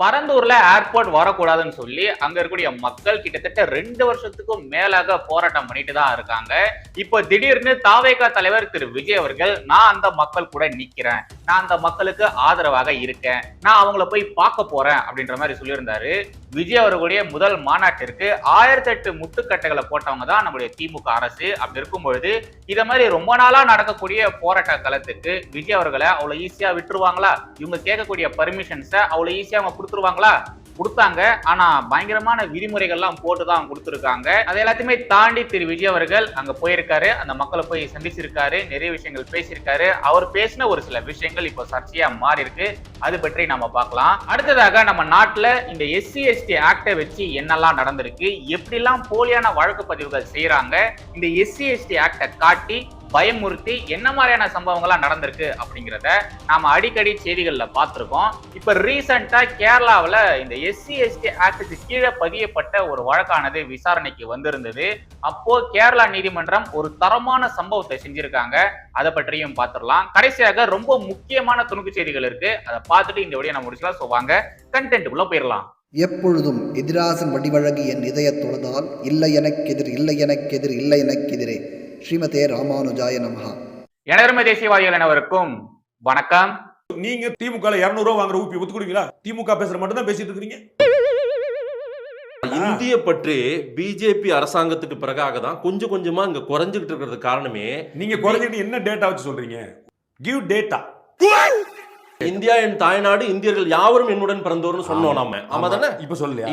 பரந்தூர்ல airport வரக்கூடாதுன்னு சொல்லி அங்க இருக்கக்கூடிய மக்கள் கிட்டத்தட்ட ரெண்டு வருஷத்துக்கும் மேலாக போராட்டம் பண்ணிட்டு தான் இருக்காங்க. இப்போ திடீர்னு தாவேகா தலைவர் திரு விஜய் அவர்கள் நான் அந்த மக்கள் கூட நிக்கிறேன். நான் அந்த மக்களுக்கு ஆதரவாக இருக்கேன். நான் அவங்கள போய் பார்க்க போறேன். அப்படின்ற மாதிரி சொல்லியிருந்தாரு. விஜய் அவர்களுடைய முதல் மாநாட்டிற்கு ஆயிரத்தி எட்டு முட்டுக்கட்டைகளை போட்டவங்க தான் நம்முடைய திமுக அரசு. அப்படி இருக்கும் பொழுது இதை மாதிரி ரொம்ப நாளா நடக்கக்கூடிய போராட்ட களத்துக்கு விஜய் அவர்களை அவ்வளவு ஈஸியா விட்டுருவாங்களா? இவங்க கேட்கக்கூடிய பர்மிஷன்ஸை அவ்வளவு ஈஸியா அவங்க கொடுத்துருவாங்களா? கொடுத்தாங்க. ஆனா பயங்கரமான விதிமுறைகள்லாம் போட்டு தான் கொடுத்துருக்காங்க. அது எல்லாத்தையுமே தாண்டி திரு. விஜய் அவர்கள் அங்க போயிருக்காரு. அந்த மக்களை போய் சந்திச்சிருக்காரு. நிறைய விஷயங்கள் பேசியிருக்காரு. அவர் பேசின ஒரு சில விஷயங்கள் இப்போ சர்ச்சையா மாறி இருக்கு அது பற்றி நம்ம பார்க்கலாம். அடுத்ததாக நம்ம நாட்டுல இந்த எஸ்சி எஸ்டி ஆக்டை வச்சு என்னெல்லாம் நடந்திருக்கு? எப்படிலாம் போலியான வழக்கு பதிவுகள் செய்யறாங்க இந்த எஸ்சி எஸ்டி ஆக்டை காட்டி பயமுறுத்தி என்ன மாதிரியான சம்பவங்கள்லாம் நடந்திருக்கு அப்படிங்கிறத நாம் அடிக்கடி செய்திகளில் பார்த்துருக்கோம். இப்போ ரீசண்டாக கேரளாவில் இந்த எஸ்சி எஸ்டி ஆக்டுக்கு கீழே பதியப்பட்ட ஒரு வழக்கானது விசாரணைக்கு வந்திருந்தது. அப்போ கேரளா நீதிமன்றம் ஒரு தரமான சம்பவத்தை செஞ்சிருக்காங்க. அதை பற்றியும் பார்த்துடலாம் கடைசியாக ரொம்ப முக்கியமான துணுக்கு செய்திகள் இருக்கு. அதை பார்த்துட்டு இந்த வழியை நம்ம முடிச்சலாம் ஸோ வாங்க போயிடலாம் எப்பொழுதும் எதிராசன் வடிவழகு என் இதயத் தொழுதால் இல்லை எனக்கெதிர் இல்லை எனக்கெதிர் இல்லை எனக்கெதிரே ஸ்ரீமதே ராமானுஜாய நமஹா. எனதருமை தேசியவாதிகள் அனைவருக்கும் வணக்கம். நீங்க திமுக இருநூறு ரூபா வாங்குற ஊப்பி ஒத்துக்குடுவீங்களா திமுக பேசுற மட்டும் தான் பேசிட்டு இருக்கீங்க. இந்திய பற்றி பிஜேபி அரசாங்கத்துக்கு பிறகாக தான் கொஞ்சம் கொஞ்சமா இங்க குறைஞ்சுகிட்டு இருக்கிறது காரணமே நீங்க குறைஞ்சிட்டு என்ன டேட்டா வச்சு சொல்றீங்க? கிவ் டேட்டா இந்தியா என் தாய்நாடு இந்தியர்கள் யாவரும் என்னுடன் பிறந்தோர்னு சொன்னோம் நாம. ஆமா. தானே இப்ப சொல்லலையா?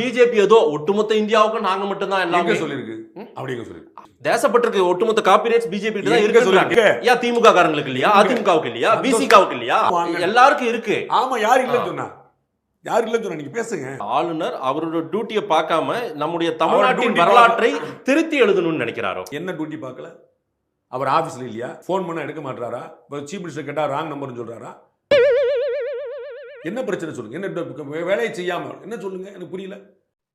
பிஜேபி ஏதோ ஒட்டுமொத்த இந்தியாவுக்கு நாங்க மட்டும் தான் எங்க எல்லாமே சொல்லிருக்கு அப்படி எங்க சொல்லிருக்கு. தேசப்பட்டிருக்கு ஒட்டுமொத்த காப்பிரைட்ஸ் பிஜேபி தான் இருக்கு சொல்லிருக்கு? ஏன் திமுக காரங்களுக்கு இல்லையா அதிமுகவுக்கு இல்லையா? பிசிகாவுக்கு இல்லையா. எல்லாருக்கும் இருக்கு. ஆமா யார் இல்லைன்னு சொன்னா? யார் இல்லைன்னு சொன்னா? நீங்க பேசுங்க. ஆளுநர் அவரோட டியூட்டியை பார்க்காம நம்முடைய தமிழ்நாட்டின் வரலாற்றை திருத்தி எழுதணும்னு நினைக்கிறாரோ? என்ன டியூட்டி பார்க்கல? அவர் ஆபீஸ்ல இல்லையா? ஃபோன் பண்ணா எடுக்க மாட்டாரா? இப்போ சீஃப் மினிஸ்டர் கேட்டா ராங் நம்பர்னு சொல்றாரா? என்ன பிரச்சனை சொல்லுங்க? என்ன வேலையை செய்யாம? என்ன சொல்லுங்க? எனக்கு புரியல.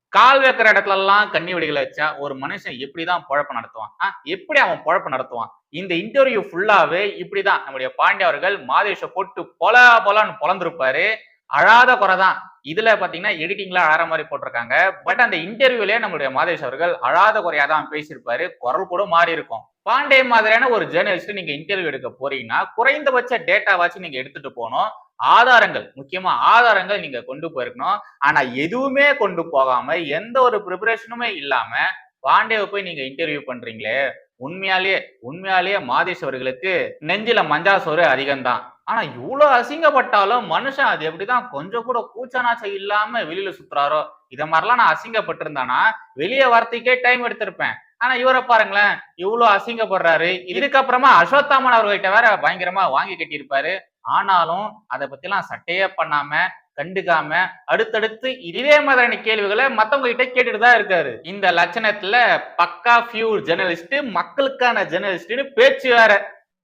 கால் வைக்கிற இடத்துல எல்லாம் கண்ணி வெடிகளை வச்சா ஒரு மனுஷன் எப்படிதான் பொழப்பு நடத்துவான்? எப்படி அவன் பொழப்பு நடத்துவான்? இந்த இன்டர்வியூ ஃபுல்லாவே இப்படிதான். நம்முடைய பாண்டிய அவர்கள் மாதேஷ போட்டு பொல பொலன்னு பொலந்திருப்பாரு. அழாத குறைதான். இதுல பாத்தீங்கன்னா எடிட்டிங்ல அழற மாதிரி போட்டிருக்காங்க. பட் அந்த இன்டர்வியூலயே நம்மளுடைய மாதேஷ் அவர்கள் அழாத குறையா தான் பேசியிருப்பாரு. குரல் கூட மாறி இருக்கும் பாண்டே மாதிரியான ஒரு ஜேர்னலிஸ்ட் நீங்க இன்டர்வியூ எடுக்க போறீங்கன்னா குறைந்தபட்ச டேட்டாவாச்சும் நீங்க எடுத்துட்டு போகணும். ஆதாரங்கள் முக்கியமா ஆதாரங்கள் நீங்க கொண்டு போயிருக்கணும். ஆனா எதுவுமே கொண்டு போகாம எந்த ஒரு ப்ரிப்பரேஷனுமே இல்லாம பாண்டேவை போய் நீங்க இன்டர்வியூ பண்றீங்களே உண்மையாலேயே உண்மையாலேயே மாதேஷ் அவர்களுக்கு நெஞ்சில மஞ்சா சோறு அதிகம்தான். ஆனா இவ்வளவு அசிங்கப்பட்டாலும் மனுஷன் அது எப்படிதான் கொஞ்சம் கூட கூச்சனாச்சம் இல்லாம வெளியில சுத்துறாரோ இத மாதிரிலாம் நான் அசிங்கப்பட்டிருந்தானா வெளியே வரத்துக்கே டைம் எடுத்திருப்பேன். ஆனா இவரை பாருங்களேன். இவ்வளவு அசிங்கப்படுறாரு. இதுக்கப்புறமா அஸ்வத்தாமன் அவர்கள்ட்ட வேற பயங்கரமா வாங்கி கட்டியிருப்பாரு. ஆனாலும் அதை பத்திலாம் சட்டையே பண்ணாம கண்டுக்காம அடுத்தடுத்து இதே மாதிரியான கேள்விகளை மத்தவங்க கிட்ட கேட்டுட்டு தான் இருக்காரு. இந்த லட்சணத்துல பக்கா ஃபியூர் ஜெர்னலிஸ்ட் மக்களுக்கான ஜெர்னலிஸ்ட்னு பேச்சு வேற.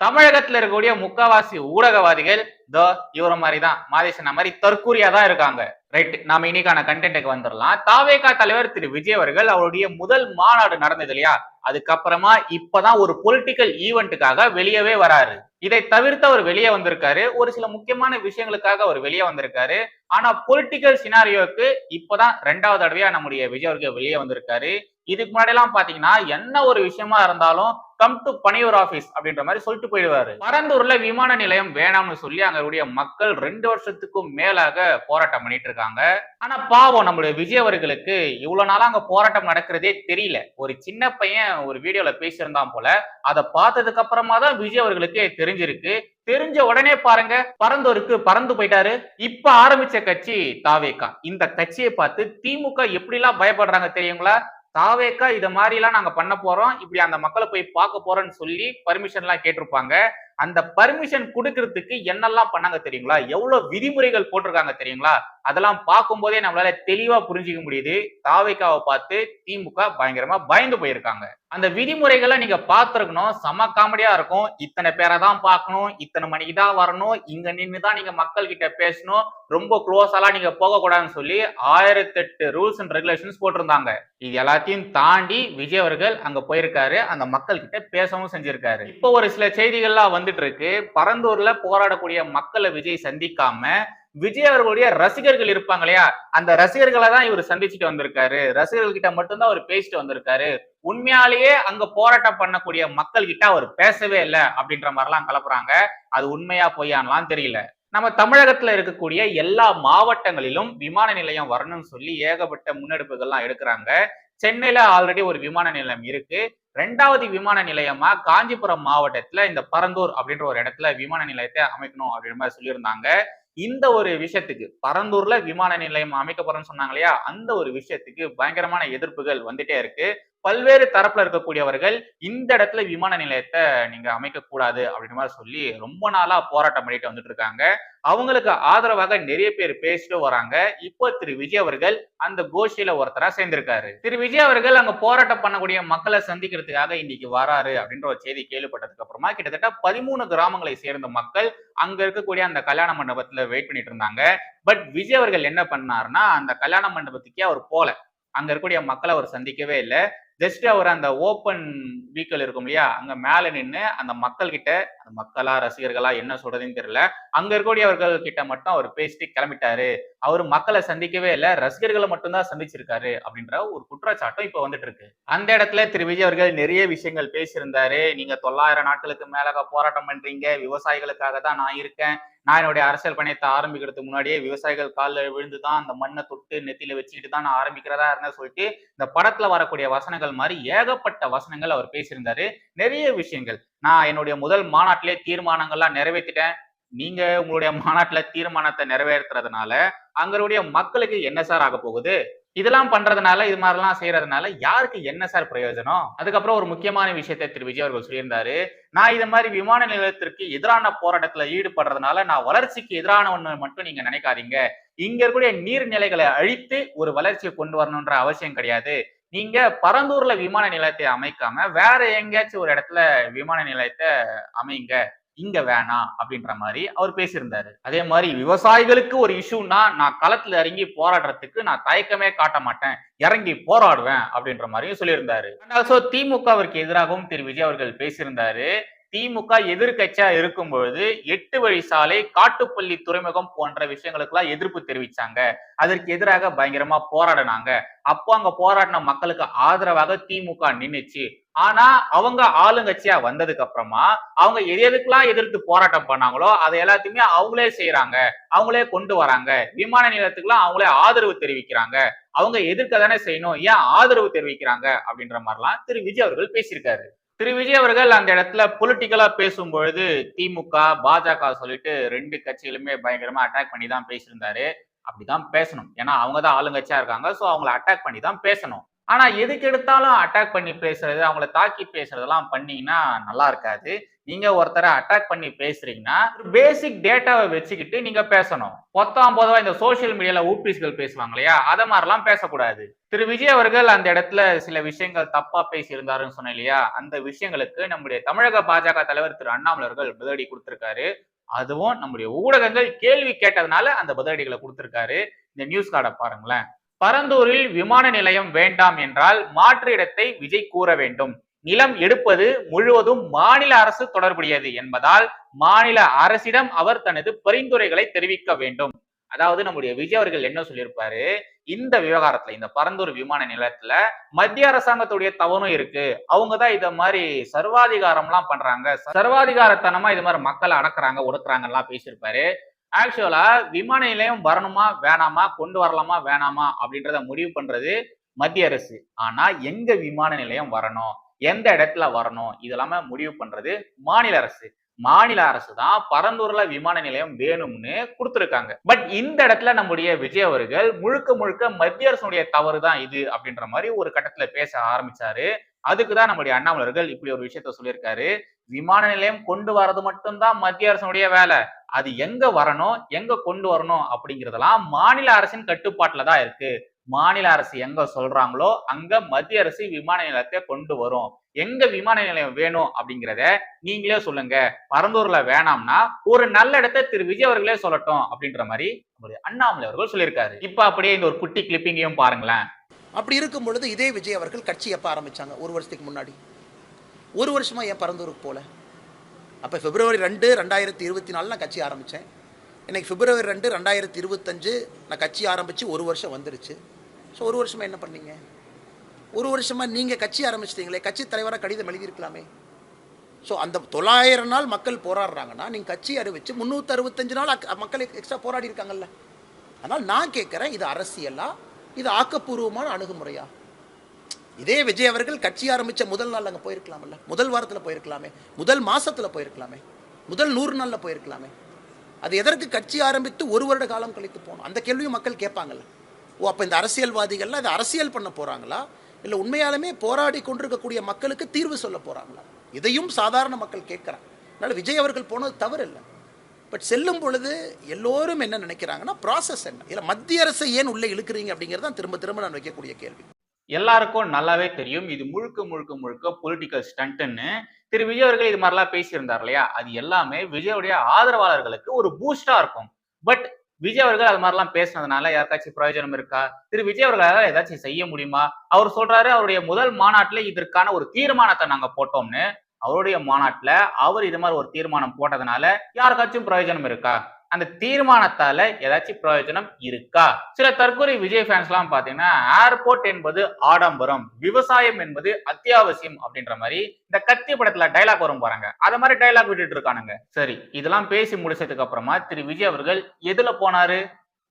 தமிழகத்துல இருக்கக்கூடிய முக்காவாசி ஊடகவாதிகள் தோ இவர மாதிரி தான் மாதேசன மாதிரி தற்கூரியா தான் இருக்காங்க. ரைட் நாம இன்னைக்கான கண்டென்ட்டுக்கு வந்துடலாம் தாவேகா தலைவர் திரு விஜய் அவர்கள் அவருடைய முதல் மாநாடு நடந்தது இல்லையா? அதுக்கப்புறமா இப்பதான் ஒரு பொலிட்டிக்கல் ஈவெண்ட்டுக்காக வெளியவே வராரு. இதை தவிர்த்து அவர் வெளியே வந்திருக்காரு. ஒரு சில முக்கியமான விஷயங்களுக்காக அவர் வெளியே வந்திருக்காரு. ஆனா பொலிட்டிக்கல் சினாரியோக்கு இப்பதான் ரெண்டாவது தடவையா நம்முடைய விஜய் அவர்கள் வெளியே வந்திருக்காரு. இதுக்கு முன்னாடி எல்லாம் பாத்தீங்கன்னா என்ன ஒரு விஷயமா இருந்தாலும் கம் டு பனியூர் ஆபீஸ் அப்படின்ற மாதிரி சொல்லிட்டு போயிடுவாரு. பரந்தூர்ல விமான நிலையம் வேணாம்னு சொல்லி அங்களுடைய மக்கள் ரெண்டு வருஷத்துக்கும் மேலாக போராட்டம் பண்ணிட்டு இருக்காங்க. ஆனா பாவம் நம்மளுடைய விஜய் அவர்களுக்கு இவ்வளவு நாளா அங்க போராட்டம் நடக்கிறதே தெரியல. ஒரு சின்ன பையன் ஒரு வீடியோல பேசியிருந்தான் போல. அதை பார்த்ததுக்கு அப்புறமா தான் விஜய் அவர்களுக்கு தெரிஞ்சிருக்கு. தெரிஞ்ச உடனே பாருங்க. பறந்தோருக்கு பறந்து போயிட்டாரு. இப்ப ஆரம்பிச்ச கட்சி தாவேக்கா. இந்த கட்சியை பார்த்து திமுக எப்படிலாம் பயப்படுறாங்க தெரியுங்களா? தாவேக்கா இத மாதிரி எல்லாம் நாங்க பண்ண போறோம். இப்படி அந்த மக்களை போய் பார்க்க போறோம்னு சொல்லி பர்மிஷன் எல்லாம் கேட்டிருப்பாங்க. அந்த பர்மிஷன் கொடுக்கறதுக்கு என்னெல்லாம் பண்ணாங்க தெரியுங்களா? எவ்வளவு விதிமுறைகள் போட்டிருக்காங்க தெரியுங்களா? அதெல்லாம் பார்க்கும்போதே நம்மளால தெளிவா புரிஞ்சுக்க முடியுது. தாவேக்காவை பார்த்து திமுக பயங்கரமா பயந்து போயிருக்காங்க. அந்த விதிமுறைகளை நீங்க பார்த்துருக்கணும். செம காமெடியா இருக்கும். இத்தனை பேரை தான் பார்க்கணும். இத்தனை மணிக்கு தான் வரணும். இங்க நின்று தான் நீங்க மக்கள் கிட்ட பேசணும். ரொம்ப க்ளோஸாலாம் நீங்க போக கூடாதுன்னு சொல்லி ஆயிரத்தெட்டு ரூல்ஸ் அண்ட் ரெகுலேஷன்ஸ் போட்டிருந்தாங்க. இது எல்லாத்தையும் தாண்டி விஜய் அவர்கள் அங்க போயிருக்காரு. அந்த மக்கள் கிட்ட பேசவும் செஞ்சிருக்காரு. இப்போ ஒரு சில செய்திகள்லாம் வந்துட்டு இருக்கு பரந்தூர்ல போராடக்கூடிய மக்களை விஜய் சந்திக்காம விஜய் அவர்களுடைய ரசிகர்கள் இருப்பாங்க இல்லையா? அந்த ரசிகர்களை தான் இவர் சந்திச்சுட்டு வந்திருக்காரு. ரசிகர்கள் கிட்ட மட்டும்தான் அவர் பேசிட்டு வந்திருக்காரு. உண்மையாலேயே அங்க போராட்டம் பண்ணக்கூடிய மக்கள் கிட்ட அவர் பேசவே இல்லை அப்படின்ற மாதிரிலாம் கலப்புறாங்க. அது உண்மையா பொய்யான்லாம் தெரியல. நம்ம தமிழகத்துல இருக்கக்கூடிய எல்லா மாவட்டங்களிலும் விமான நிலையம் வரணும்னு சொல்லி ஏகப்பட்ட முன்னெடுப்புகள்லாம் எடுக்கிறாங்க. சென்னையில ஆல்ரெடி ஒரு விமான நிலையம் இருக்கு. ரெண்டாவது விமான நிலையமா காஞ்சிபுரம் மாவட்டத்துல இந்த பரந்தூர் அப்படின்ற ஒரு இடத்துல விமான நிலையத்தை அமைக்கணும் அப்படின்ற மாதிரி சொல்லியிருந்தாங்க. இந்த ஒரு விஷயத்துக்கு பரந்தூர்ல விமான நிலையம் அமைக்க போறேன்னு சொன்னாங்க இல்லையா? அந்த ஒரு விஷயத்துக்கு பயங்கரமான எதிர்ப்புகள் வந்துட்டே இருக்கு. பல்வேறு தரப்புல இருக்கக்கூடியவர்கள் இந்த இடத்துல விமான நிலையத்தை நீங்க அமைக்க கூடாது அப்படின்ற மாதிரி சொல்லி ரொம்ப நாளா போராட்டம் பண்ணிட்டு வந்துட்டு இருக்காங்க அவங்களுக்கு ஆதரவாக நிறைய பேர் பேசிட்டு வராங்க. இப்போ திரு விஜய் அவர்கள் அந்த கோஷ்டியில ஒருத்தரா சேர்ந்திருக்காரு. திரு விஜய் அவர்கள் அங்க போராட்டம் பண்ணக்கூடிய மக்களை சந்திக்கிறதுக்காக இன்னைக்கு வராரு அப்படின்ற ஒரு செய்தி கேள்விப்பட்டதுக்கு அப்புறமா கிட்டத்தட்ட பதிமூணு கிராமங்களை சேர்ந்த மக்கள் அங்க இருக்கக்கூடிய அந்த கல்யாண மண்டபத்துல வெயிட் பண்ணிட்டு இருந்தாங்க. பட் விஜய் அவர்கள் என்ன பண்ணாருன்னா அந்த கல்யாண மண்டபத்துக்கே அவர் போல. அங்க இருக்கக்கூடிய மக்களை அவர் சந்திக்கவே இல்லை. ஜஸ்ட் அவர் அந்த ஓப்பன் வீக்கல் இருக்கும் இல்லையா? அங்க மேல நின்று அந்த மக்கள் கிட்ட அந்த மக்களா ரசிகர்களா என்ன சொல்றதுன்னு தெரியல. அங்க இருக்கக்கூடியவர்கள் கிட்ட மட்டும் அவர் பேசிட்டு கிளம்பிட்டாரு. அவர் மக்களை சந்திக்கவே இல்லை ரசிகர்களை மட்டும்தான் சந்திச்சிருக்காரு அப்படின்ற ஒரு குற்றச்சாட்டும் இப்ப வந்துட்டு இருக்கு. அந்த இடத்துல திரு. விஜய் அவர்கள் நிறைய விஷயங்கள் பேசியிருந்தாரு. நீங்க தொள்ளாயிரம் நாட்களுக்கு மேலாக போராட்டம் பண்றீங்க விவசாயிகளுக்காக தான் நான் இருக்கேன். நான் என்னுடைய அரசியல் பணியத்தை ஆரம்பிக்கிறதுக்கு முன்னாடியே விவசாயிகள் காலில் விழுந்து தான் அந்த மண்ணை தொட்டு நெத்தியில வச்சுக்கிட்டு தான் நான் ஆரம்பிக்கிறதா இருந்தேன் சொல்லிட்டு இந்த படத்துல வரக்கூடிய வசனங்கள் மாதிரி ஏகப்பட்ட வசனங்கள் அவர் பேசியிருந்தாரு. நிறைய விஷயங்கள். நான் என்னுடைய முதல் மாநாட்டிலே தீர்மானங்கள்லாம் நிறைவேற்றிட்டேன். நீங்க உங்களுடைய மாநாட்டில் தீர்மானத்தை நிறைவேற்றுறதுனால அங்களுடைய மக்களுக்கு என்ன சார் ஆக போகுது? இதெல்லாம் பண்றதுனால இது மாதிரிலாம் செய்யறதுனால யாருக்கு என்ன சார் பிரயோஜனம்? அதுக்கப்புறம் ஒரு முக்கியமான விஷயத்தை திரு. விஜய் அவர்கள் சொல்லியிருந்தாரு. நான் இது மாதிரி விமான நிலையத்திற்கு எதிரான போராட்டத்துல ஈடுபடுறதுனால நான் வளர்ச்சிக்கு எதிரானவன்னு மட்டும் நீங்க நினைக்காதீங்க. இங்க இருக்கக்கூடிய நீர்நிலைகளை அழித்து ஒரு வளர்ச்சியை கொண்டு வரணுன்ற அவசியம் கிடையாது. நீங்க பரந்தூர்ல விமான நிலையத்தை அமைக்காம வேற எங்கேயாச்சும் ஒரு இடத்துல விமான நிலையத்தை அமைங்க. இங்க வேணாம் அப்படின்ற மாதிரி அவர் பேசியிருந்தாரு. அதே மாதிரி விவசாயிகளுக்கு ஒரு இஷ்யூனா நான் களத்துல இறங்கி போராடுறதுக்கு நான் தயக்கமே காட்ட மாட்டேன். இறங்கி போராடுவேன் அப்படின்ற மாதிரியும் சொல்லியிருந்தாரு. ஆல்சோ திமுகவிற்கு எதிராகவும் திரு. விஜய் அவர்கள் பேசியிருந்தாரு. திமுக எதிர்கட்சியா இருக்கும் பொழுது எட்டு வழி சாலை காட்டுப்பள்ளி துறைமுகம் போன்ற விஷயங்களுக்கெல்லாம் எதிர்ப்பு தெரிவிச்சாங்க. அதற்கு எதிராக பயங்கரமா போராடினாங்க. அப்போ அங்க போராடின மக்களுக்கு ஆதரவாக திமுக நின்றுச்சு ஆனா அவங்க ஆளுங்கட்சியா வந்ததுக்கு அப்புறமா அவங்க எது எதுக்கெல்லாம் எதிர்த்து போராட்டம் பண்ணாங்களோ அதை எல்லாத்தையுமே அவங்களே செய்யறாங்க அவங்களே கொண்டு வராங்க. விமான நிலையத்துக்குலாம் அவங்களே ஆதரவு தெரிவிக்கிறாங்க. அவங்க எதிர்க்க தானே செய்யணும். ஏன் ஆதரவு தெரிவிக்கிறாங்க? அப்படின்ற மாதிரிலாம் திரு. விஜய் அவர்கள் பேசியிருக்காரு. திரு. விஜய் அவர்கள் அந்த இடத்துல பொலிட்டிக்கலா பேசும் பொழுது திமுக பாஜக சொல்லிட்டு ரெண்டு கட்சிகளுமே பயங்கரமா அட்டாக் பண்ணி தான் பேசியிருந்தாரு. அப்படிதான் பேசணும். ஏன்னா அவங்க தான் ஆளுங்கட்சியா இருக்காங்க. ஸோ அவங்கள அட்டாக் பண்ணி தான் பேசணும். ஆனா எதுக்கு எடுத்தாலும் அட்டாக் பண்ணி பேசுறது அவங்கள தாக்கி பேசுறதெல்லாம் பண்ணீங்கன்னா நல்லா இருக்காது. நீங்க ஒருத்தரை அட்டாக் பண்ணி பேசுறீங்கன்னா பேசிக் டேட்டாவை வச்சுக்கிட்டு நீங்க பேசணும். பொத்தாம் பொதுவா இந்த சோசியல் மீடியால ஊபிஸ்கள் பேசுவாங்க இல்லையா? அதை மாதிரிலாம் பேசக்கூடாது. திரு. விஜய் அவர்கள் அந்த இடத்துல சில விஷயங்கள் தப்பா பேசியிருந்தாருன்னு சொன்னேன் இல்லையா? அந்த விஷயங்களுக்கு நம்முடைய தமிழக பாஜக தலைவர் திரு. அண்ணாமலை அவர்கள் பதிலடி கொடுத்திருக்காரு. அதுவும் நம்முடைய ஊடகங்கள் கேள்வி கேட்டதுனால அந்த பதிலடிகளை கொடுத்திருக்காரு. இந்த நியூஸ் கார்டை பாருங்களேன். பரந்தூரில் விமான நிலையம் வேண்டாம் என்றால் மாற்று இடத்தை விஜய் கூற வேண்டும். நிலம் எடுப்பது முழுவதும் மாநில அரசு தொடர்புடையது என்பதால் மாநில அரசிடம் அவர் தனது பரிந்துரைகளை தெரிவிக்க வேண்டும். அதாவது நம்முடைய விஜய் அவர்கள் என்ன சொல்லியிருப்பாரு? இந்த விவகாரத்துல இந்த பரந்தூர் விமான நிலையத்துல மத்திய அரசாங்கத்துடைய தவறும் இருக்கு. அவங்க தான் இத மாதிரி சர்வாதிகாரம்லாம் பண்றாங்க. சர்வாதிகாரத்தனமா இது மாதிரி மக்களை அடக்குறாங்க ஒடுக்குறாங்கலாம் பேசியிருப்பாரு. ஆக்சுவலா விமான நிலையம் வரணுமா வேணாமா கொண்டு வரலாமா வேணாமா அப்படின்றத முடிவு பண்றது மத்திய அரசு. ஆனா எங்க விமான நிலையம் வரணும் எந்த இடத்துல வரணும் இதெல்லாம முடிவு பண்றது மாநில அரசு. மாநில அரசு தான் பரந்தூர்ல விமான நிலையம் வேணும்னு கொடுத்துருக்காங்க. பட் இந்த இடத்துல நம்முடைய விஜய் அவர்கள் முழுக்க முழுக்க மத்திய அரசுடைய தவறு தான் இது அப்படின்ற மாதிரி ஒரு கட்டத்துல பேச ஆரம்பிச்சாரு. அதுக்குதான் நம்முடைய அண்ணாமலர்கள் இப்படி ஒரு விஷயத்த சொல்லியிருக்காரு. விமான நிலையம் கொண்டு வர்றது மட்டும்தான் மத்திய அரசனுடைய வேலை. அது எங்க வரணும் எங்க கொண்டு வரணும் அப்படிங்கறதெல்லாம் மாநில அரசின் கட்டுப்பாட்டுல தான் இருக்கு. மாநில அரசு எங்க சொல்றாங்களோ அங்க மத்திய அரசு விமான நிலையத்தை கொண்டு வரும். எங்க விமான நிலையம் வேணும் அப்படிங்கிறத நீங்களே சொல்லுங்க. பரந்தூர்ல வேணாம்னா ஒரு நல்ல இடத்தை திரு விஜய் அவர்களே சொல்லட்டும் அப்படின்ற மாதிரி அண்ணாமலை அவர்கள் சொல்லியிருக்காரு. இப்ப அப்படியே இந்த ஒரு குட்டி கிளிப்பிங்கையும் பாருங்களேன். அப்படி இருக்கும் பொழுது இதே விஜய் அவர்கள் கட்சி எப்போ ஆரம்பிச்சாங்க? ஒரு வருஷத்துக்கு முன்னாடி. ஒரு வருஷமாக ஏன் பரந்தூருக்கு போல? அப்போ பிப்ரவரி ரெண்டு ரெண்டாயிரத்தி இருபத்தி நாலு நான் கட்சி ஆரம்பித்தேன் இன்னைக்கு பிப்ரவரி ரெண்டு ரெண்டாயிரத்தி இருபத்தஞ்சு நான் கட்சி ஆரம்பித்து ஒரு வருஷம் வந்துருச்சு. ஸோ ஒரு வருஷமாக என்ன பண்ணீங்க? ஒரு வருஷமாக நீங்கள் கட்சி ஆரம்பிச்சிட்டீங்களே கட்சி தலைவராக கடிதம் எழுதியிருக்கலாமே. ஸோ அந்த தொள்ளாயிரம் நாள் மக்கள் போராடுறாங்கன்னா நீங்கள் கட்சி அறிவிச்சு முந்நூற்றி அறுபத்தஞ்சு நாள் அக்- மக்கள் எக்ஸ்ட்ரா போராடி இருக்காங்கல்ல அதனால் நான் கேட்குறேன் இது அரசியலாக இது ஆக்கப்பூர்வமான அணுகுமுறையா? இதே விஜய் அவர்கள் கட்சி ஆரம்பித்த முதல் நாள் அங்கே போயிருக்கலாம்ல. முதல் வாரத்தில் போயிருக்கலாமே. முதல் மாசத்தில் போயிருக்கலாமே. முதல் நூறு நாளில் போயிருக்கலாமே. அது எதற்கு கட்சி ஆரம்பித்து ஒரு வருட காலம் கழித்து போகணும்? அந்த கேள்வியும் மக்கள் கேட்பாங்கல்ல. ஓ அப்போ இந்த அரசியல்வாதிகள்லாம் இதை அரசியல் பண்ண போகிறாங்களா இல்லை உண்மையாலுமே போராடி கொண்டிருக்கக்கூடிய மக்களுக்கு தீர்வு சொல்ல போகிறாங்களா இதையும் சாதாரண மக்கள் கேட்குறாங்க. அதனால் விஜய் அவர்கள் போனது தவறு இல்லை பட் செல்லும் பொழுது எல்லோரும் என்ன நினைக்கிறாங்கன்னா ப்ராசஸ் என்ன? இல்லை மத்திய அரசை ஏன் உள்ளே இழுக்கிறீங்க அப்படிங்கிறது தான் திரும்ப திரும்ப நான் வைக்கக்கூடிய கேள்வி. எல்லாருக்கும் நல்லாவே தெரியும் இது முழுக்க முழுக்க முழுக்க பொலிட்டிக்கல் ஸ்டண்ட்னு திரு விஜய் அவர்கள் இது மாதிரிலாம் பேசியிருந்தார் இல்லையா? அது எல்லாமே விஜயோடைய ஆதரவாளர்களுக்கு ஒரு பூஸ்டா இருக்கும். பட் விஜய் அவர்கள் அது மாதிரிலாம் பேசினதுனால யாருக்காச்சும் பிரயோஜனம் இருக்கா? திரு விஜய் அவர்களால ஏதாச்சும் செய்ய முடியுமா? அவர் சொல்றாரு அவருடைய முதல் மாநாட்டில் இதற்கான ஒரு தீர்மானத்தை நாங்க போட்டோம்னு. அவருடைய மாநாட்டில் அவர் இது மாதிரி ஒரு தீர்மானம் போட்டதுனால யாருக்காச்சும் பிரயோஜனம் இருக்கா? அந்த தீர்மானத்தால ஏதாச்சும் பிரயோஜனம் இருக்கா? சில தற்கொலை விஜய் ஃபேன்ஸ் எல்லாம் பாத்தீங்கன்னா ஏர்போர்ட் என்பது ஆடம்பரம் விவசாயம் என்பது அத்தியாவசியம் அப்படின்ற மாதிரி இந்த கத்தி படத்துல டைலாக் வரும் பாருங்க. அத மாதிரி டைலாக் விட்டுட்டு இருக்கானுங்க. சரி இதெல்லாம் பேசி முடிச்சதுக்கு அப்புறமா திரு விஜய் அவர்கள் எதுல போனாரு?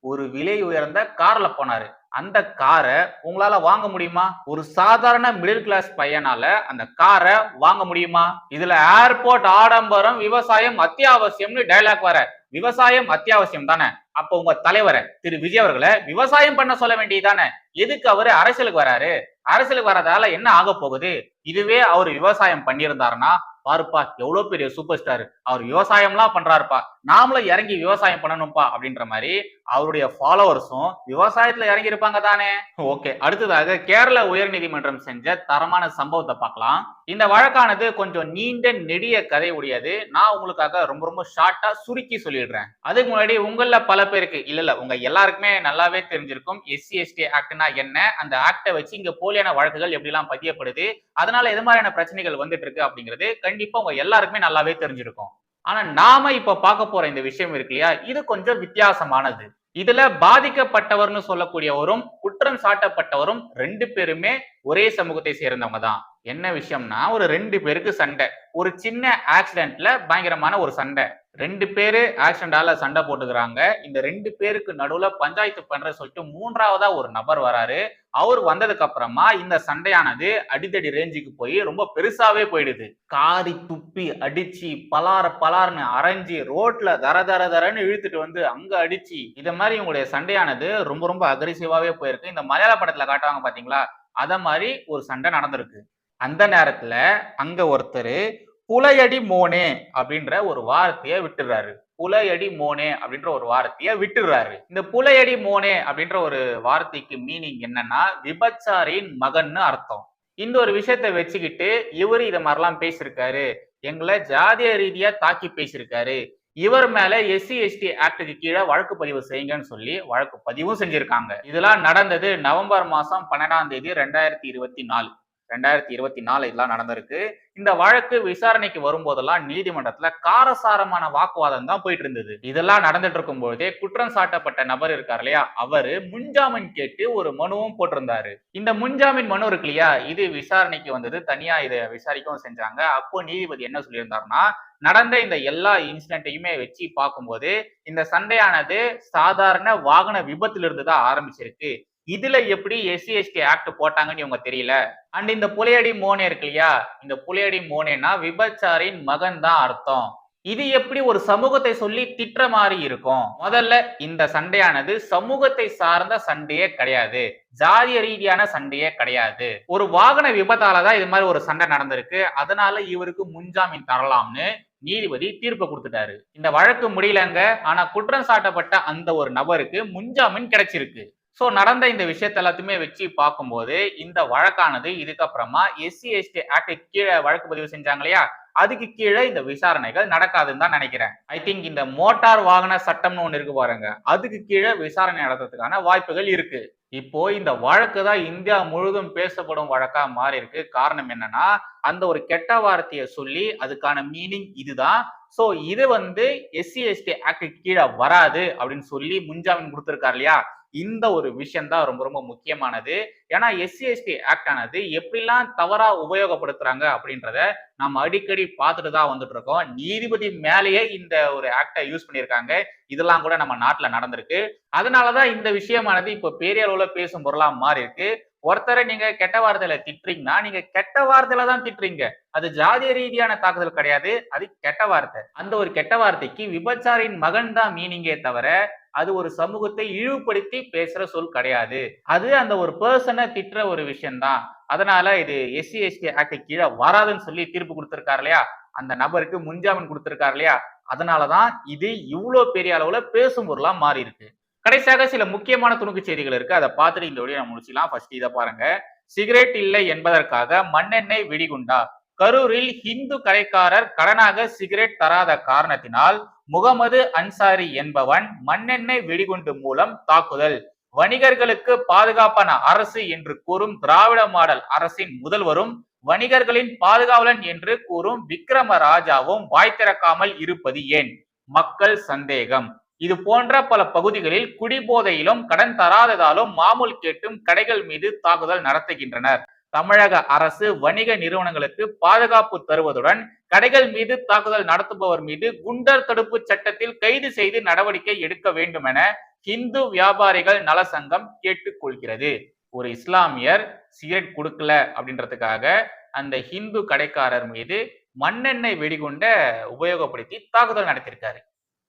ஒரு விலை உயர்ந்த கார்ல போனாரு. அந்த காரை உங்களால வாங்க முடியுமா? ஒரு சாதாரண மிடில் கிளாஸ் பையனால அந்த காரை வாங்க முடியுமா? இதுல ஏர்போர்ட் ஆடம்பரம் விவசாயம் அத்தியாவசியம்னு டைலாக் வர விவசாயம் அத்தியாவசியம் தானே? அப்ப உங்க தலைவரை திரு விஜய் அவர்களை விவசாயம் பண்ண சொல்ல வேண்டியதானே எதுக்கு அவரு அரசியலுக்கு வராரு? அரசியலுக்கு வரதால என்ன ஆக போகுது? இதுவே அவர் விவசாயம் பண்ணியிருந்தாருன்னா பாருப்பா எவ்வளவு பெரிய சூப்பர் ஸ்டார் அவர் விவசாயம்லாம் பண்றாருப்பா. நாமளும் இறங்கி விவசாயம் பண்ணணும்ப்பா அப்படின்ற மாதிரி அவருடைய ஃபாலோவர்ஸும் விவசாயத்துல இறங்கி இருப்பாங்க தானே. ஓகே அடுத்ததாக கேரள உயர்நீதிமன்றம் செஞ்ச தரமான சம்பவத்தை பார்க்கலாம். இந்த வழக்கானது கொஞ்சம் நீண்ட நெடிய கதை உடையது. நான் உங்களுக்காக ரொம்ப ரொம்ப ஷார்ட்டா சுருக்கி சொல்லிடுறேன். அதுக்கு முன்னாடி உங்கள பல பேருக்கு இல்ல இல்ல உங்க எல்லாருக்குமே நல்லாவே தெரிஞ்சிருக்கும். எஸ்சி எஸ்டி ஆக்ட்னா என்ன? அந்த ஆக்டை வச்சு இங்க போலியான வழக்குகள் எப்படி எல்லாம் பதியப்படுது? அதனால எது மாதிரியான பிரச்சனைகள் வந்துட்டு இருக்கு அப்படிங்கிறது கண்டிப்பா உங்க எல்லாருக்குமே நல்லாவே தெரிஞ்சிருக்கும். ஆனா நாம இப்ப பார்க்க போற இந்த விஷயம் இருக்கு இல்லையா? இது கொஞ்சம் வித்தியாசமானது. இதுல பாதிக்கப்பட்டவர்னு சொல்லக்கூடியவரும் குற்றம் சாட்டப்பட்டவரும் ரெண்டு பேருமே ஒரே சமூகத்தை சேர்ந்தவங்க தான். என்ன விஷயம்னா ஒரு ரெண்டு பேருக்கு சண்டை. ஒரு சின்ன ஆக்சிடென்ட்ல பயங்கரமான ஒரு சண்டை. ரெண்டு பேரு ஆக்சிடென்டால சண்டை போட்டுக்கிறாங்க. இந்த ரெண்டு பேருக்கு நடுவுல பஞ்சாயத்து பண்ற சொல்லிட்டு மூன்றாவதா ஒரு நபர் வராரு. அவர் வந்ததுக்கு அப்புறமா இந்த சண்டையானது அடிதடி ரேஞ்சுக்கு போய் ரொம்ப பெருசாவே போயிடுது. காரி துப்பி அடிச்சு பலார பலார்னு அரைஞ்சி ரோட்ல தர தர தரன்னு இழுத்துட்டு வந்து அங்க அடிச்சு இத மாதிரி இவங்களுடைய சண்டையானது ரொம்ப ரொம்ப அக்ரெசிவாவே போயிருக்கு. இந்த மலையாள படத்துல காட்டுவாங்க பாத்தீங்களா? அத மாதிரி ஒரு சண்டை நடந்திருக்கு. அந்த நேரத்துல அங்க ஒருத்தர் புலையடி மோனே அப்படின்ற ஒரு வார்த்தையை விட்டுறாரு. புலையடி மோனே அப்படின்ற ஒரு வார்த்தையை விட்டுறாரு. இந்த புலையடி மோனே அப்படின்ற ஒரு வார்த்தைக்கு மீனிங் என்னன்னா விபச்சாரியின் மகன்னு அர்த்தம். இந்த ஒரு விஷயத்த வச்சுக்கிட்டு இவரு இதை மாதிரிலாம் பேசியிருக்காரு எங்களை ஜாதிய ரீதியா தாக்கி பேசியிருக்காரு இவர் மேல எஸ்சி எஸ்டி ஆக்டுக்கு கீழே வழக்கு பதிவு செய்யுங்கன்னு சொல்லி வழக்கு பதிவும் செஞ்சிருக்காங்க. இதெல்லாம் நடந்தது நவம்பர் மாசம் பன்னெண்டாம் தேதி ரெண்டாயிரத்தி இருபத்தி நாலு. ரெண்டாயிரத்தி இருபத்தி நாலு இதெல்லாம் நடந்திருக்கு. இந்த வழக்கு விசாரணைக்கு வரும்போதெல்லாம் நீதிமன்றத்துல காரசாரமான வாக்குவாதம் தான் போயிட்டு இருந்தது இதெல்லாம் நடந்துட்டு இருக்கும் பொழுதே குற்றம் சாட்டப்பட்ட நபர் இருக்கார் இல்லையா? அவரு முன்ஜாமீன் கேட்டு ஒரு மனுவும் போட்டிருந்தாரு. இந்த முன்ஜாமீன் மனு இருக்கு இல்லையா? இது விசாரணைக்கு வந்தது. தனியா இதை விசாரிக்கவும் செஞ்சாங்க. அப்போ நீதிபதி என்ன சொல்லியிருந்தாருன்னா நடந்த இந்த எல்லா இன்சிடென்ட்டையுமே வச்சு பார்க்கும்போது இந்த சண்டையானது சாதாரண வாகன விபத்திலிருந்து தான் ஆரம்பிச்சிருக்கு. இதுல எப்படி எஸ்சி எஸ்டி ஆக்ட் போட்டாங்கன்னு இவங்க தெரியல. அண்ட் இந்த புலையடி மோனே இருக்கு இல்லையா? இந்த புலையடி மோனேனா விபச்சாரின் மகன் தான் அர்த்தம். இது எப்படி ஒரு சமூகத்தை சொல்லி திட்டுற மாதிரி இருக்கும்? முதல்ல இந்த சண்டையானது சமூகத்தை சார்ந்த சண்டையே கிடையாது. ஜாதிய ரீதியான சண்டையே கிடையாது. ஒரு வாகன விபத்தால தான் இது மாதிரி ஒரு சண்டை நடந்திருக்கு. அதனால இவருக்கு முன்ஜாமீன் தரலாம்னு நீதிபதி தீர்ப்பு கொடுத்துட்டாரு. இந்த வழக்கு முடியலங்க. ஆனா குற்றம் சாட்டப்பட்ட அந்த ஒரு நபருக்கு முன்ஜாமீன் கிடைச்சிருக்கு. ஸோ நடந்த இந்த விஷயத்த எல்லாத்தையுமே வச்சு பார்க்கும்போது இந்த வழக்கானது இதுக்கப்புறமா எஸ்சி எஸ்டி ஆக்ட் கீழே வழக்கு பதிவு செஞ்சாங்க இல்லையா? அதுக்கு கீழே இந்த விசாரணைகள் நடக்காதுன்னு தான் நினைக்கிறேன். ஐ திங்க் இந்த மோட்டார் வாகன சட்டம்னு ஒன்று இருக்கு பாருங்க. அதுக்கு கீழே விசாரணை நடத்துறதுக்கான வாய்ப்புகள் இருக்கு. இப்போ இந்த வழக்கு தான் இந்தியா முழுவதும் பேசப்படும் வழக்கா மாறி இருக்கு. காரணம் என்னன்னா அந்த ஒரு கெட்ட வார்த்தையை சொல்லி அதுக்கான மீனிங் இதுதான். ஸோ இது வந்து எஸ்சி எஸ்டி ஆக்ட் கீழே வராது அப்படின்னு சொல்லி முன்ஜாமீன் கொடுத்துருக்காரு இல்லையா? இந்த ஒரு விஷயம் தான் ரொம்ப ரொம்ப முக்கியமானது. ஏன்னா எஸ்சி எஸ்டி ஆக்ட் ஆனது எப்படிலாம் தவறா உபயோகப்படுத்துறாங்க அப்படின்றத நம்ம அடிக்கடி பார்த்துட்டு தான் வந்துட்டு இருக்கோம் நீதிபதி மேலேயே இந்த ஒரு ஆக்டை யூஸ் பண்ணியிருக்காங்க. இதெல்லாம் கூட நம்ம நாட்டில் நடந்திருக்கு. அதனாலதான் இந்த விஷயமானது இப்போ பெரிய அளவில் பேசும் பொருளா மாறி இருக்கு ஒருத்தரை நீங்க கெட்ட வார்த்தையில திட்டுறீங்கன்னா நீங்க கெட்ட வார்த்தையில தான் திட்டுறீங்க. அது ஜாதிய ரீதியான தாக்குதல் கிடையாது. அது கெட்ட வார்த்தை. அந்த ஒரு கெட்ட வார்த்தைக்கு விபச்சாரின் மகன் தான் மீனிங்கே தவிர அது ஒரு சமூகத்தை இழிவுபடுத்தி பேசுற சொல் கிடையாது. அது அந்த ஒரு பர்சனை திட்டுற ஒரு விஷயம்தான். அதனால இது எஸ்சி எஸ்டி ஆக்ட் கீழே வராதுன்னு சொல்லி தீர்ப்பு கொடுத்திருக்காரு இல்லையா? அந்த நபருக்கு முன்ஜாமீன் கொடுத்திருக்காரு இல்லையா? அதனாலதான் இது இவ்வளோ பெரிய அளவுல பேசும் பொருளா மாறி இருக்கு. கடைசியாக சில முக்கியமான துணுக்கு செய்திகள் இருக்கு. அதை பார்த்துட்டு இந்த வழியை நம்ம முடிச்சுக்கலாம். ஃபர்ஸ்ட் இதை பாருங்க. சிகரெட் இல்லை என்பதற்காக மண்ணெண்ணெய் வெடிகுண்டா? கரூரில் ஹிந்து கடைக்காரர் கடனாக சிகரெட் தராத காரணத்தினால் முகமது அன்சாரி என்பவன் மண்ணெண்ணெய் வெடிகுண்டு மூலம் தாக்குதல். வணிகர்களுக்கு பாதுகாப்பான அரசு என்று கூறும் திராவிட மாடல் அரசின் முதல்வரும் வணிகர்களின் பாதுகாவலன் என்று கூறும் விக்ரம ராஜாவும் வாய் திறக்காமல் இருப்பது ஏன்? மக்கள் சந்தேகம். இது போன்ற பல பகுதிகளில் குடிபோதையிலும் கடன் தராததாலும் மாமூல் கேட்டும் கடைகள் மீது தாக்குதல் நடத்துகின்றனர். தமிழக அரசு வணிக நிறுவனங்களுக்கு பாதுகாப்பு தருவதுடன் கடைகள் மீது தாக்குதல் நடத்துபவர் மீது குண்டர் தடுப்பு சட்டத்தில் கைது செய்து நடவடிக்கை எடுக்க வேண்டும் என இந்து வியாபாரிகள் நல சங்கம் கேட்டுக்கொள்கிறது. ஒரு இஸ்லாமியர் சிகரெட் கொடுக்கல அப்படின்றதுக்காக அந்த ஹிந்து கடைக்காரர் மீது மண்ணெண்ணெய் வெடிகுண்ட உபயோகப்படுத்தி தாக்குதல் நடத்தியிருக்காரு.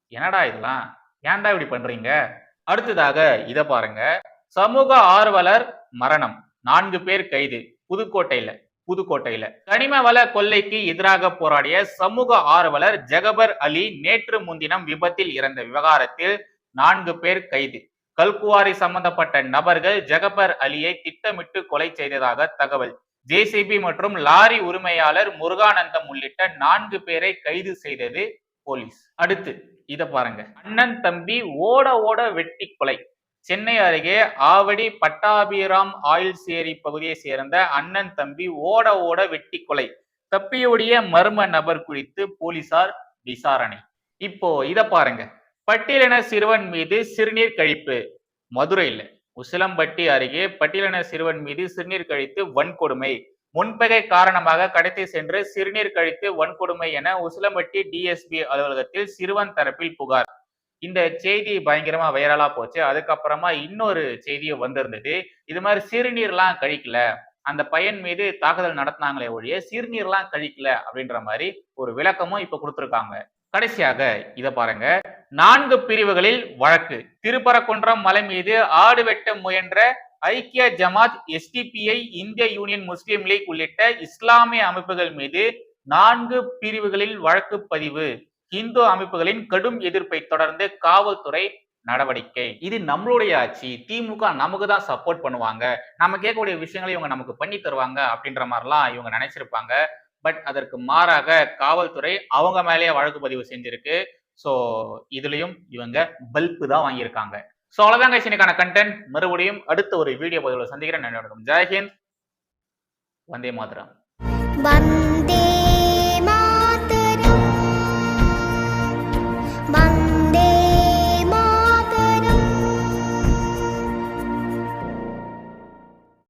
என்னடா இதெல்லாம்? ஏன்டா இப்படி பண்றீங்க? அடுத்ததாக இதை பாருங்க. சமூக ஆர்வலர் மரணம். நான்கு பேர் கைது. புதுக்கோட்டையில புதுக்கோட்டையில. கனிம வள கொள்ளைக்கு எதிராக போராடிய சமூக ஆர்வலர் ஜெகபர் அலி நேற்று முன்தினம் விபத்தில் இறந்த விவகாரத்தில் நான்கு பேர் கைது. கல்குவாரி சம்பந்தப்பட்ட நபர்கள் ஜெகபர் அலியை திட்டமிட்டு கொலை செய்ததாக தகவல். ஜேசிபி மற்றும் லாரி உரிமையாளர் முருகானந்தம் உள்ளிட்ட நான்கு பேரை கைது செய்தது போலீஸ். அடுத்து இத பாருங்க. அண்ணன் தம்பி ஓட ஓட வெட்டி கொலை. சென்னை அருகே ஆவடி பட்டாபிராம் ஆயில் சேரி பகுதியை சேர்ந்த அண்ணன் தம்பி ஓட ஓட வெட்டி கொலை. தப்பியுடைய மர்ம நபர் குறித்து போலீசார் விசாரணை. இப்போ இத பாருங்க. பட்டியலின சிறுவன் மீது சிறுநீர் கழிப்பு. மதுரையில உசிலம்பட்டி அருகே பட்டியலின சிறுவன் மீது சிறுநீர் கழித்து வன்கொடுமை. முன்பகை காரணமாக கடத்தி சென்று சிறுநீர் கழித்து வன்கொடுமை என உசிலம்பட்டி டிஎஸ்பி அலுவலகத்தில் சிறுவன் தரப்பில் புகார். இந்த செய்தி பயங்கரமா வைரலா போச்சு. அதுக்கப்புறமா இன்னொரு செய்தியும் வந்திருந்தது. இது மாதிரி சிறுநீர்லாம் கழிக்கல. அந்த பையன் மீது தாக்குதல் நடத்தினாங்களே ஒழிய சிறுநீர்லாம் கழிக்கல அப்படின்ற மாதிரி ஒரு விளக்கமும் இப்ப கொடுத்துருக்காங்க. கடைசியாக இதை பாருங்க. நான்கு பிரிவுகளில் வழக்கு. திருப்பரங்குன்றம் மலை மீது ஆடு வெட்ட முயன்ற ஐக்கிய ஜமாத் எஸ்டிபிஐ இந்திய யூனியன் முஸ்லீம் லீக் உள்ளிட்ட இஸ்லாமிய அமைப்புகள் மீது நான்கு பிரிவுகளில் வழக்கு பதிவு. இந்து அமைப்புகளின் கடும் எதிர்ப்பை தொடர்ந்து காவல்துறை நடவடிக்கை. இது நம்மளுடைய ஆட்சி. திமுக நமக்கு தான் சப்போர்ட் பண்ணுவாங்க. நம்ம கேட்கக்கூடிய விஷயங்களை இவங்க நமக்கு பண்ணி தருவாங்க அப்படின்ற மாதிரிலாம் இவங்க நினைச்சிருப்பாங்க. பட் அதற்கு மாறாக காவல்துறை அவங்க மேலேயே வழக்கு பதிவு செஞ்சிருக்கு. ஸோ இதுலயும் இவங்க பல்பு தான் வாங்கியிருக்காங்க. ஸோ அவ்வளோதான் கட்சினுக்கான இன்னைக்கான கண்டென்ட் மறுபடியும் அடுத்த ஒரு வீடியோ பதிவில் சந்திக்கிறேன். நன்றி வணக்கம். ஜெயஹிந்த் வந்தே மாதிரம்.